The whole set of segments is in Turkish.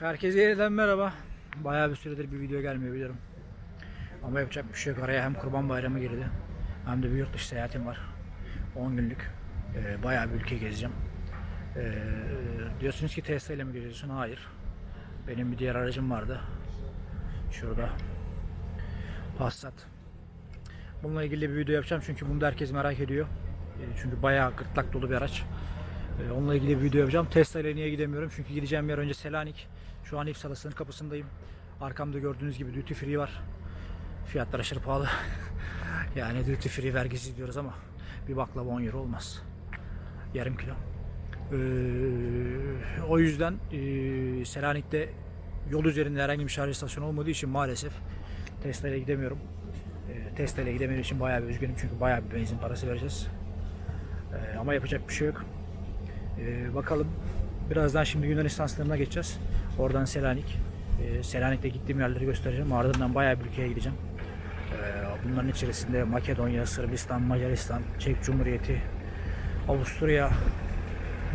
Herkese yeniden merhaba. Bayağı bir süredir bir video gelmiyor biliyorum. Ama yapacak bir şey yok. Araya hem kurban bayramı girdi. Hem de bir yurt dışı seyahatim var. 10 günlük. Ee, bayağı bir ülke gezeceğim. Ee, diyorsunuz ki Tesla ile mi geziyorsun? Hayır. Benim bir diğer aracım vardı. Şurada. Passat. Bununla ilgili bir video yapacağım çünkü bunu da herkes merak ediyor. Ee, Çünkü bayağı gırtlak dolu bir araç. Ee, Onunla ilgili bir video yapacağım. Tesla ile niye gidemiyorum? Çünkü gideceğim yer önce Selanik. Şu an İpsala sınır kapısındayım. Arkamda gördüğünüz gibi duty free var. Fiyatlar aşırı pahalı. yani duty free vergisiz diyoruz ama bir baklava 10 euro olmaz. Yarım kilo. Ee, o yüzden e, Selanik'te yol üzerinde herhangi bir şarj istasyonu olmadığı için maalesef Tesla gidemiyorum. Ee, Tesla gidemediğim için bayağı bir üzgünüm çünkü bayağı bir benzin parası vereceğiz. Ee, ama yapacak bir şey yok. Ee, bakalım. Birazdan şimdi Yunanistan sınırına geçeceğiz. Oradan Selanik. Ee, Selanik'te gittiğim yerleri göstereceğim. Ardından bayağı bir ülkeye gideceğim. Ee, bunların içerisinde Makedonya, Sırbistan, Macaristan, Çek Cumhuriyeti, Avusturya,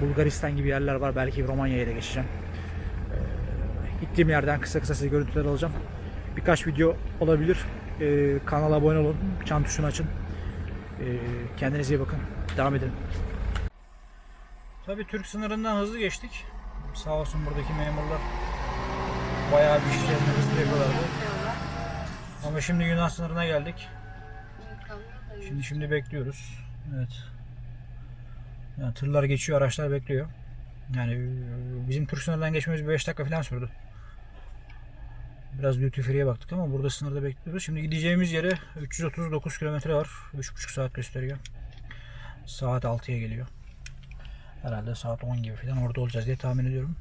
Bulgaristan gibi yerler var. Belki Romanya'ya da geçeceğim. Ee, gittiğim yerden kısa kısa size görüntüler alacağım. Birkaç video olabilir. Ee, kanala abone olun. Çan tuşunu açın. Ee, kendinize iyi bakın. Devam edelim. Tabii Türk sınırından hızlı geçtik. Sağ olsun buradaki memurlar bayağı bir işlerini hızlı yapıyorlardı. Ama şimdi Yunan sınırına geldik. Şimdi şimdi bekliyoruz. Evet. Yani tırlar geçiyor, araçlar bekliyor. Yani bizim Türk sınırından geçmemiz bir 5 dakika falan sürdü. Biraz duty free'ye baktık ama burada sınırda bekliyoruz. Şimdi gideceğimiz yere 339 kilometre var. 3,5 saat gösteriyor. Saat 6'ya geliyor. Herhalde saat 10 gibi falan orada olacağız diye tahmin ediyorum.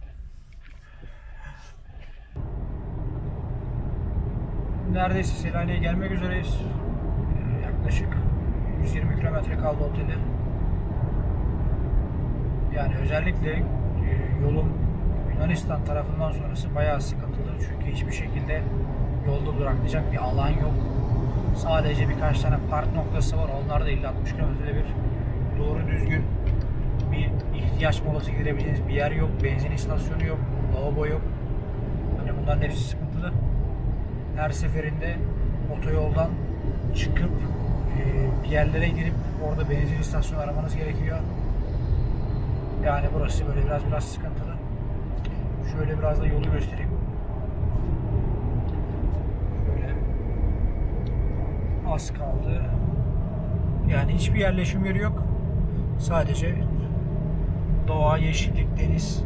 Neredeyse Selanik'e gelmek üzereyiz. Yaklaşık 120 kilometre kaldı otele. Yani özellikle e, yolun Yunanistan tarafından sonrası bayağı sıkıntılı. Çünkü hiçbir şekilde yolda duraklayacak bir alan yok. Sadece birkaç tane park noktası var. Onlar da 50-60 kilometrede bir doğru düzgün bir ihtiyaç molası girebileceğiniz bir yer yok. Benzin istasyonu yok. Lavabo yok. Hani bunların hepsi sıkıntılı. Her seferinde otoyoldan çıkıp e, bir yerlere girip orada benzin istasyonu aramanız gerekiyor. Yani burası böyle biraz biraz sıkıntılı. Şöyle biraz da yolu göstereyim. Şöyle az kaldı. Yani hiçbir yerleşim yeri yok. Sadece doğa, yeşillik, deniz.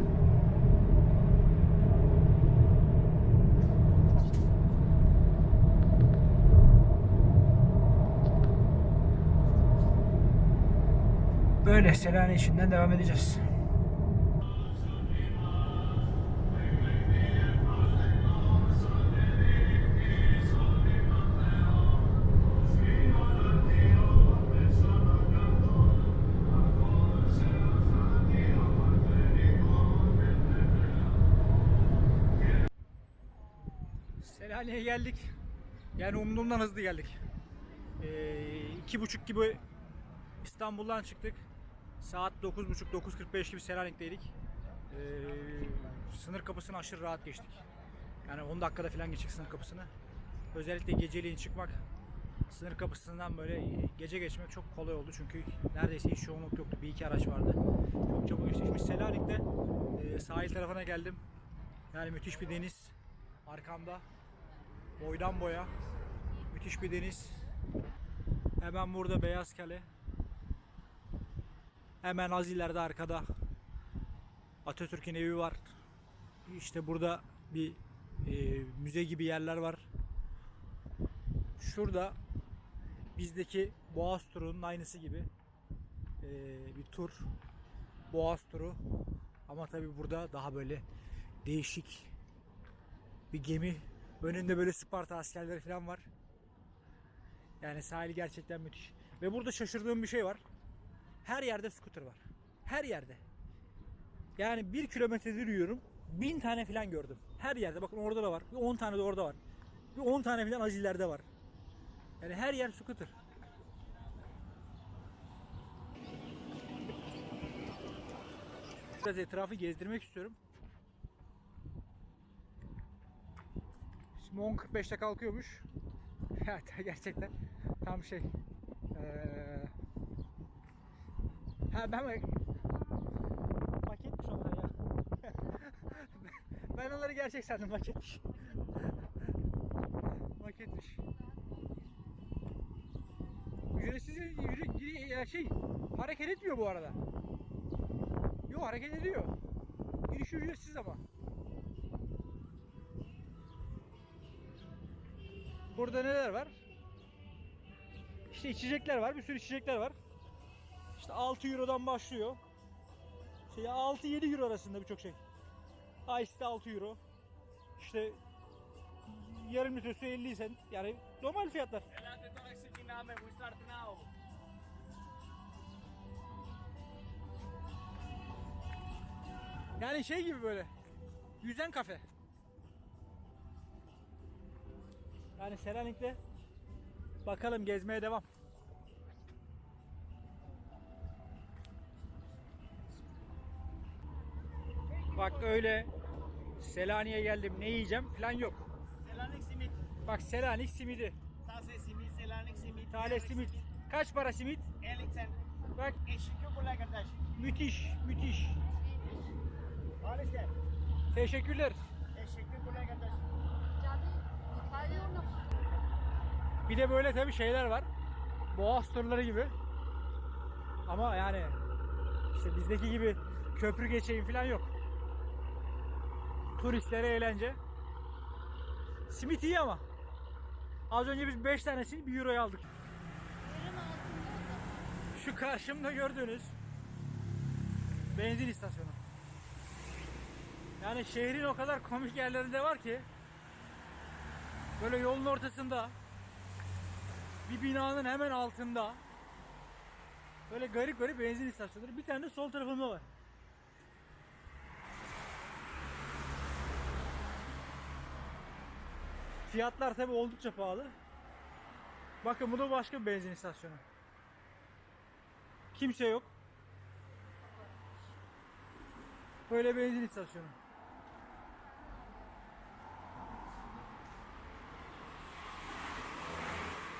Böyle Selanik içinden devam edeceğiz. Selanik'e geldik. Yani umduğumdan hızlı geldik. Ee, iki buçuk gibi İstanbul'dan çıktık. Saat 9.30 9.45 gibi Selanik'teydik. Ee, sınır kapısını aşırı rahat geçtik. Yani 10 dakikada falan geçtik sınır kapısını. Özellikle geceliğin çıkmak sınır kapısından böyle gece geçmek çok kolay oldu çünkü neredeyse hiç yoğunluk yoktu. Bir iki araç vardı. Çok çabuk geçtik. Şimdi Selanik'te e, sahil tarafına geldim. Yani müthiş bir deniz arkamda. Boydan boya. Müthiş bir deniz. Hemen burada Beyaz Kale. Hemen az ileride arkada Atatürk'ün evi var. İşte burada bir e, müze gibi yerler var. Şurada bizdeki Boğaz turunun aynısı gibi e, bir tur. Boğaz turu. Ama tabi burada daha böyle değişik bir gemi. Önünde böyle Sparta askerleri falan var. Yani sahil gerçekten müthiş. Ve burada şaşırdığım bir şey var. Her yerde scooter var. Her yerde. Yani bir kilometredir yürüyorum. Bin tane falan gördüm. Her yerde. Bakın orada da var. Bir 10 tane de orada var. Bir 10 tane falan az ileride var. Yani her yer scooter. Biraz etrafı gezdirmek istiyorum. 10.45'te kalkıyormuş. Gerçekten tam şey. Ee... Ha ben maketmiş onlar ya. ben onları gerçek sandım maketmiş. maketmiş. Ücretsiz yürü, şey hareket etmiyor bu arada. Yok hareket ediyor. Giriş ücretsiz ama. Burada neler var? İşte içecekler var. Bir sürü içecekler var. İşte 6 Euro'dan başlıyor. Şey 6-7 Euro arasında birçok şey. Ice 6 Euro. İşte yarım litresi 50 cent. Yani normal fiyatlar. Yani şey gibi böyle. Yüzen kafe. Yani Selanik'te bakalım gezmeye devam. Bak öyle Selanik'e geldim ne yiyeceğim falan yok. Selanik simit. Bak Selanik simidi. Taze simit, Selanik simit. Tane Selanik simit. Kaç para simit? Ellington. Bak Eşikli kolay kardeş. müthiş müthiş. İs that? Teşekkürler. Eşikli kolay kardeş. Bir de böyle tabii şeyler var. Boğaz turları gibi. Ama yani işte bizdeki gibi köprü geçeyim falan yok. Turistlere eğlence. Simit iyi ama. Az önce biz 5 tanesini 1 euroya aldık. Şu karşımda gördüğünüz benzin istasyonu. Yani şehrin o kadar komik yerlerinde var ki böyle yolun ortasında bir binanın hemen altında böyle garip garip benzin istasyonları. Bir tane de sol tarafımda var. Fiyatlar tabi oldukça pahalı. Bakın bu da başka bir benzin istasyonu. Kimse yok. Böyle benzin istasyonu.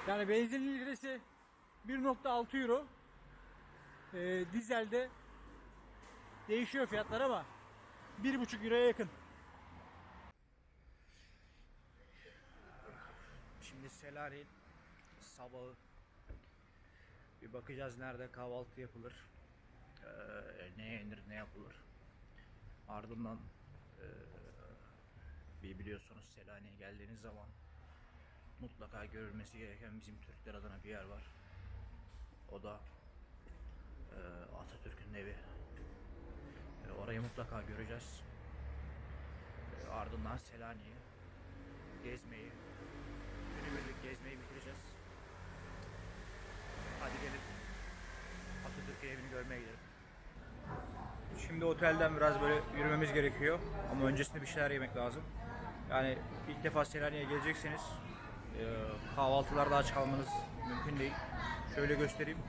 Yani benzin litresi 1.6 euro. Ee, dizelde değişiyor fiyatlar ama 1.5 euroya yakın. Şimdi Selanik'in sabahı bir bakacağız nerede kahvaltı yapılır. Ee, ne yenir ne yapılır. Ardından ee, bir biliyorsunuz Selanik'e geldiğiniz zaman mutlaka görülmesi gereken bizim Türkler adına bir yer var. O da ee, Atatürk'ün evi. Ee, orayı mutlaka göreceğiz. Ee, ardından Selanik'i gezmeyi, günübirlik gezmeyi bitireceğiz. Hadi gelin Atatürk evini görmeye gidelim. Şimdi otelden biraz böyle yürümemiz gerekiyor ama öncesinde bir şeyler yemek lazım. Yani ilk defa Selanik'e gelecekseniz e, kahvaltılarda aç kalmanız mümkün değil. Şöyle göstereyim.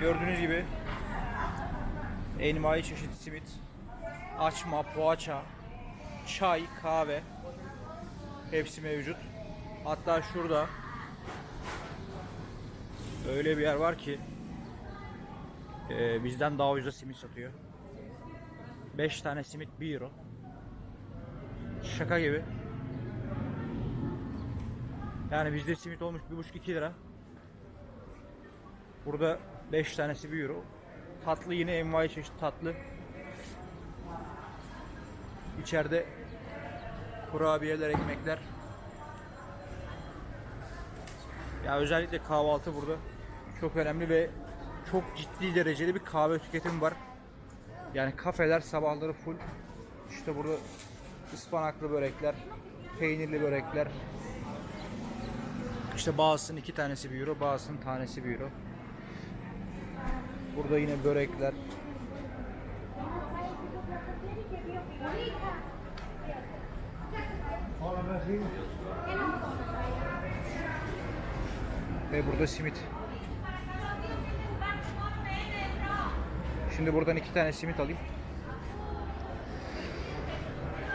Gördüğünüz gibi envai çeşit simit, açma, poğaça, çay, kahve hepsi mevcut. Hatta şurada öyle bir yer var ki e, bizden daha ucuza simit satıyor. 5 tane simit 1 euro. Şaka gibi. Yani bizde simit olmuş 1,5-2 lira. Burada 5 tanesi 1 euro. Tatlı yine envai çeşit tatlı. İçeride kurabiyeler, ekmekler. Ya özellikle kahvaltı burada çok önemli ve çok ciddi derecede bir kahve tüketimi var. Yani kafeler sabahları full. İşte burada ıspanaklı börekler, peynirli börekler. İşte bazısının iki tanesi bir euro, bazısının tanesi bir euro. Burada yine börekler. Ve burada simit. Şimdi buradan iki tane simit alayım.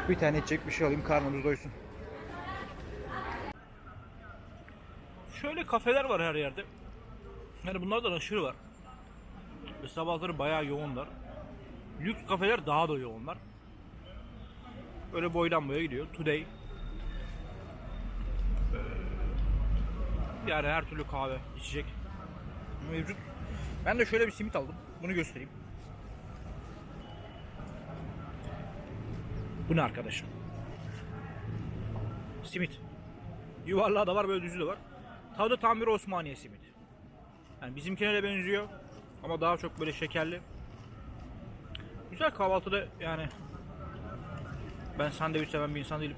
Bir tane içecek bir şey alayım karnımız doysun. Şöyle kafeler var her yerde. Yani bunlardan aşırı var. Ve sabahları bayağı yoğunlar. Lüks kafeler daha da yoğunlar. Böyle boydan boya gidiyor. Today. Ee, Yani her türlü kahve, içecek mevcut. Ben de şöyle bir simit aldım. Bunu göstereyim. Bu ne arkadaşım? Simit. Yuvarlağı da var böyle düzü de var. Tadı tam bir Osmaniye simit. Yani bizimkine de benziyor. Ama daha çok böyle şekerli. Güzel kahvaltıda yani. Ben sandviç seven bir insan değilim.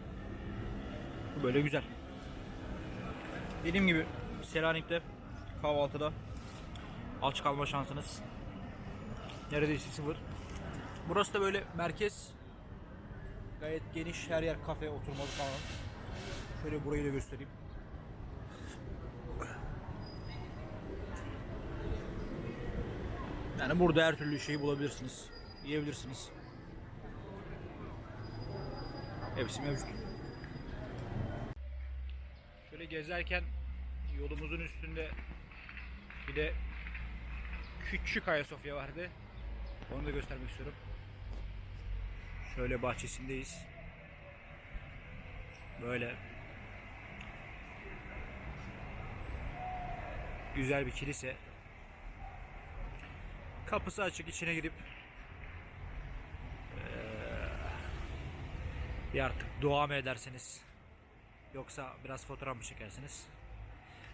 Bu böyle güzel. Dediğim gibi Selanik'te kahvaltıda aç kalma şansınız neredeyse sıfır. Burası da böyle merkez. Gayet geniş her yer kafe, oturmalı falan. Şöyle burayı da göstereyim. Yani burada her türlü şeyi bulabilirsiniz. Yiyebilirsiniz. Hepsi mevcut. Şöyle gezerken yolumuzun üstünde bir de küçük Ayasofya vardı. Onu da göstermek istiyorum. Şöyle bahçesindeyiz. Böyle güzel bir kilise. Kapısı açık içine girip bir artık dua mı ederseniz yoksa biraz fotoğraf mı çekersiniz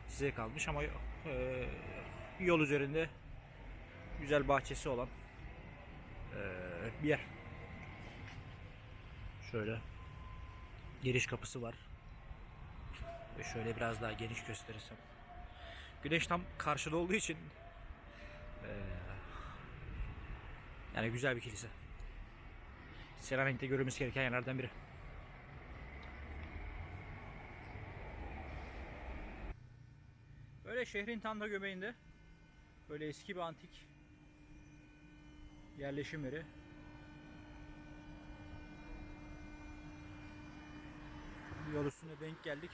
size kalmış ama eee, yol üzerinde güzel bahçesi olan eee, bir yer. Şöyle giriş kapısı var. Ve şöyle biraz daha geniş gösterirsem. Güneş tam karşıda olduğu için eee, yani güzel bir kilise. Selanik'te görülmesi gereken yerlerden biri. Böyle şehrin tam da göbeğinde böyle eski bir antik yerleşim yeri. Yol üstüne denk geldik.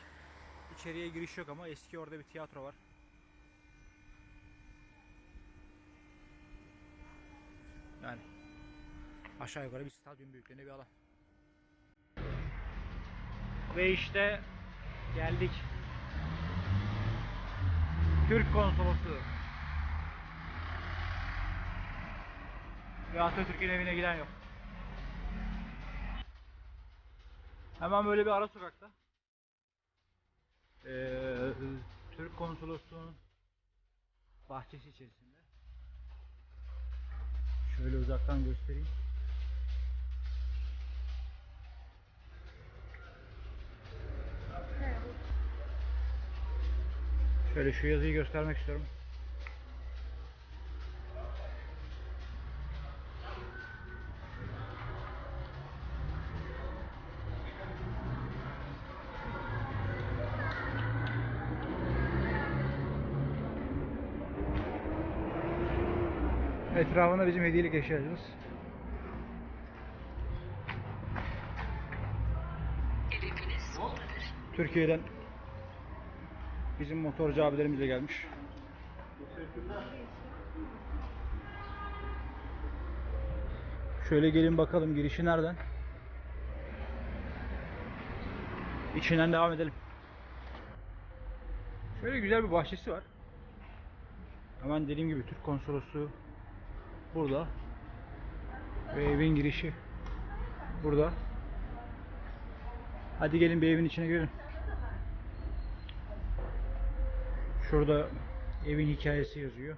İçeriye giriş yok ama eski orada bir tiyatro var. Yani aşağı yukarı bir stadyum büyüklüğünde bir alan. Ve işte geldik. Türk konsolosluğu. Ve Atatürk'ün evine giden yok. Hemen böyle bir ara sokakta. Ee, Türk konsolosluğunun bahçesi içerisinde. Şöyle uzaktan göstereyim. Şöyle şu yazıyı göstermek istiyorum. Etrafında bizim hediyelik eşyacımız. Türkiye'den bizim motorcu abilerimiz de gelmiş. Şöyle gelin bakalım girişi nereden? İçinden devam edelim. Şöyle güzel bir bahçesi var. Hemen dediğim gibi Türk konsolosluğu burada. Ve evin girişi burada. Hadi gelin bir evin içine girelim. Şurada evin hikayesi yazıyor.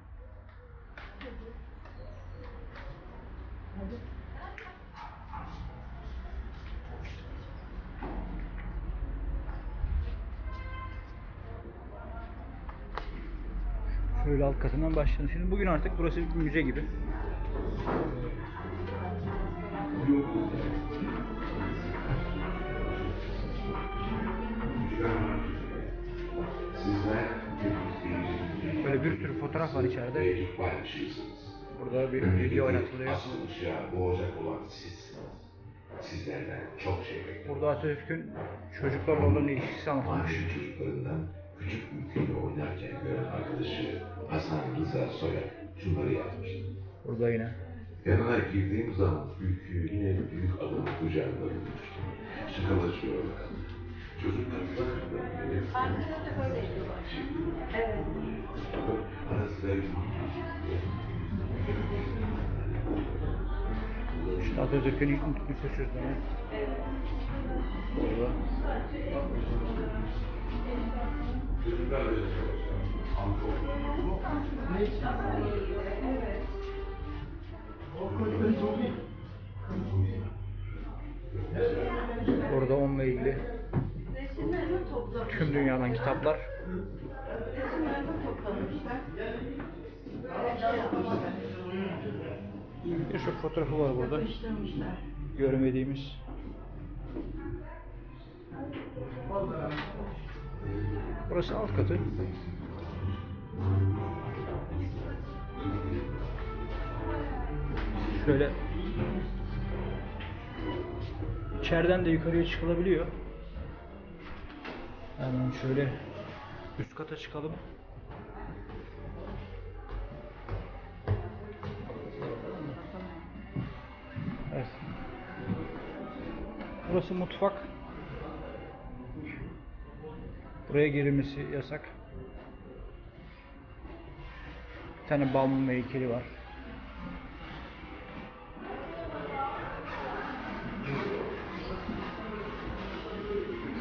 Şöyle alt katından başlayalım. Şimdi bugün artık burası bir müze gibi. Böyle bir sürü fotoğraf var içeride. Burada bir video oynatılıyor. Asıl ışığa boğacak olan sizsiniz. Sizlerden çok şey bekliyorum. Burada Atatürk'ün çocuklarla olan ilişkisi anlatılmış. Maaşı çocuklarından küçük ülkeyle oynarken gören arkadaşı Hasan Rıza Soyer şunları yazmıştı. Burada yine. Yanına girdiğim zaman ülkü yine büyük adamın kucağında bulmuştum. Şakalaşıyorlar. Çocuklar bakımdan beni Ankara'da böyle diyorlar. Evet. Ara sıra İşte Atatürk'ün ilk nüfus cüzdanı. Burada. Çocuklar böyle Burada onunla ilgili tüm dünyadan kitaplar. Birçok fotoğrafı var burada. Görmediğimiz. Burası alt katı. Şöyle içeriden de yukarıya çıkılabiliyor. Hemen şöyle üst kata çıkalım. Evet. Burası mutfak. Buraya girilmesi yasak. Tane balmum heykeli var.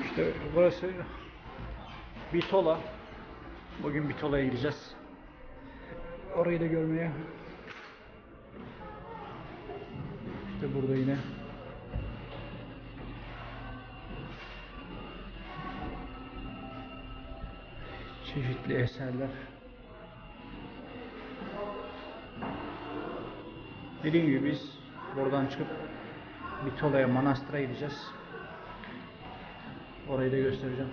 İşte burası Bitola. Bugün Bitola'ya gideceğiz. Orayı da görmeye. İşte burada yine. Çeşitli eserler. Dediğim gibi biz buradan çıkıp Bitola'ya, Manastır'a gideceğiz. Orayı da göstereceğim.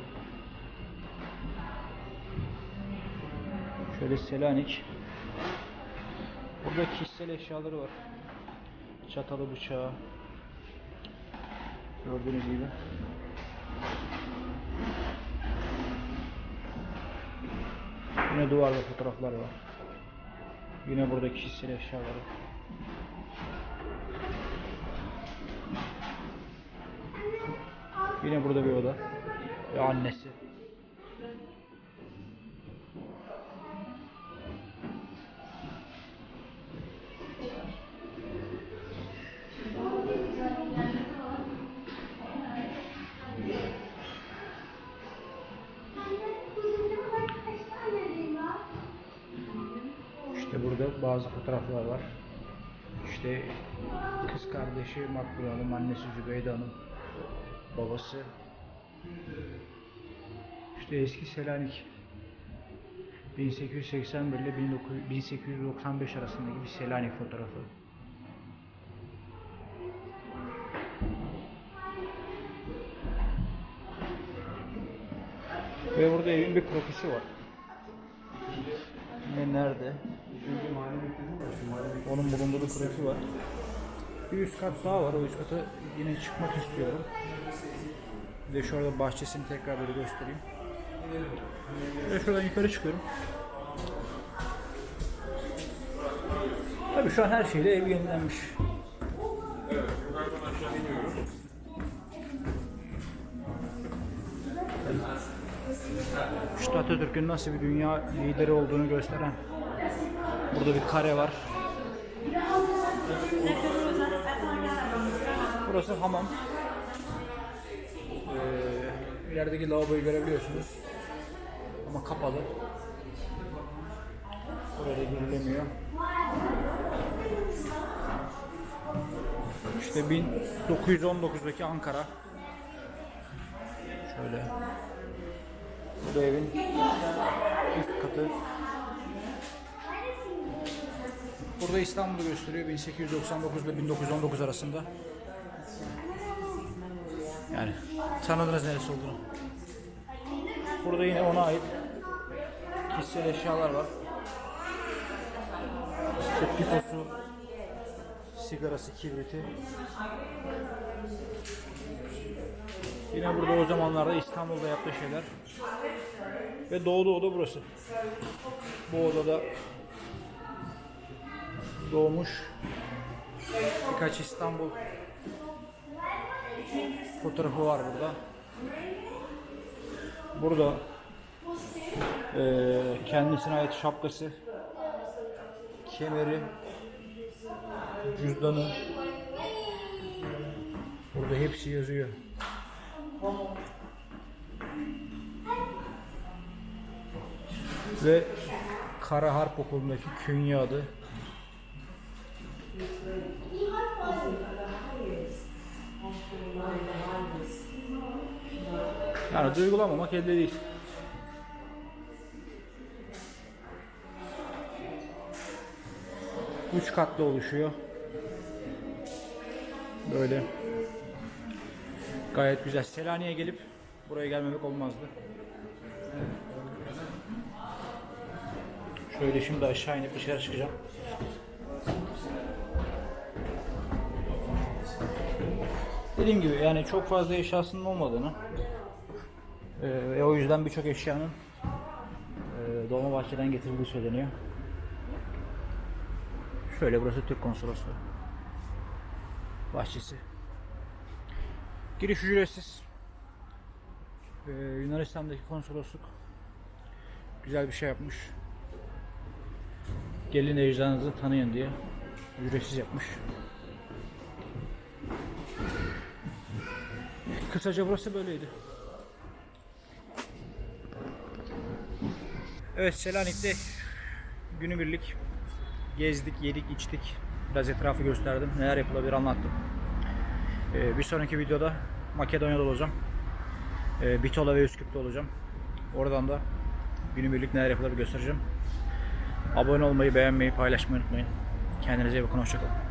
Şöyle Selanik. Burada kişisel eşyaları var. Çatalı bıçağı. Gördüğünüz gibi. Yine duvarda fotoğraflar var. Yine burada kişisel eşyaları. Yine burada bir oda. Ve annesi. İşte burada bazı fotoğraflar var. İşte kız kardeşi Makbule Hanım, annesi Zübeyde Hanım, babası. İşte eski Selanik. 1881 ile 1900 1895 arasındaki bir Selanik fotoğrafı. Ve burada evin bir krokisi var. Ne nerede? Onun bulunduğu bir kroki var. Bir üst kat daha var. O üst kata yine çıkmak istiyorum. Bir de şu arada bahçesini tekrar böyle göstereyim. Ve şuradan yukarı çıkıyorum. Tabii şu an her şeyle ev yenilenmiş. İşte Atatürk'ün nasıl bir dünya lideri olduğunu gösteren burada bir kare var. Burası hamam. Ee, ilerideki lavaboyu görebiliyorsunuz. Ama kapalı. Buraya girilemiyor. İşte 1919'daki Ankara. Şöyle. Bu da evin üst katı. Burada İstanbul'u gösteriyor 1899 ile 1919 arasında. Yani tanıdınız neresi olduğunu. Burada yine ona ait kişisel eşyalar var. İşte piposu, sigarası, kibriti. Yine burada o zamanlarda İstanbul'da yaptığı şeyler. Ve doğduğu oda burası. Bu odada doğmuş. Birkaç İstanbul fotoğrafı var burada. Burada eee, kendisine ait şapkası, kemeri, cüzdanı. Burada hepsi yazıyor. Ve Kara Harp Okulu'ndaki künye adı. Yani duygulamamak elde değil. Üç katlı oluşuyor. Böyle. Gayet güzel. Selanik'e gelip buraya gelmemek olmazdı. Şöyle şimdi aşağı inip dışarı çıkacağım. Dediğim gibi yani çok fazla eşyasının olmadığını e, ve o yüzden birçok eşyanın e, Dolmabahçe'den getirildiği söyleniyor. Şöyle burası Türk konsolosluğu. Bahçesi. Giriş ücretsiz. Ee, Yunanistan'daki konsolosluk güzel bir şey yapmış. Gelin ecdanınızı tanıyın diye ücretsiz yapmış. Kısaca burası böyleydi. Evet Selanik'te günübirlik gezdik, yedik, içtik. Biraz etrafı gösterdim. Neler yapılabilir anlattım. Ee, bir sonraki videoda Makedonya'da olacağım. Ee, Bitola ve Üsküp'te olacağım. Oradan da günübirlik neler yapılabilir göstereceğim. Abone olmayı, beğenmeyi, paylaşmayı unutmayın. Kendinize iyi bakın, hoşçakalın.